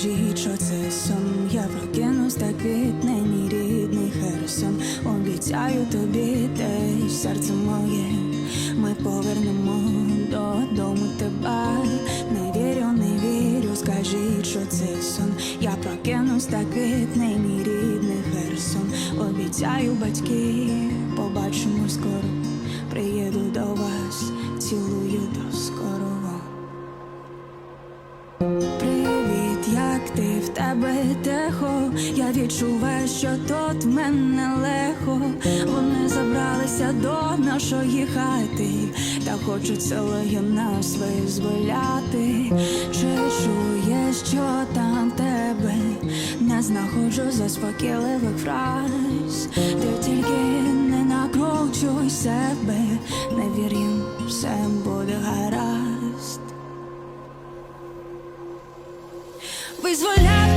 скажіть, що це сон. Я прокинусь та квітне рідний Херсон. Обіцяю тобі те серце моє. Ми повернемо додому тебе. Не вірю, не вірю, скажіть, що це сон. Я прокинусь та квітне рідний Херсон. Обіцяю батьки, побачимо скоро. Приїду до вас, цілую до скорого. В тебе тихо? Я відчуваю, що тут в мене легко. Вони забралися до нашої хати, та хочуть село нас визволяти. Чи чуєш, що там тебе? Не знаходжу заспокійливих фраз. Ти тільки не накручуй себе, не вір їм, все буде гаразд. Визволяй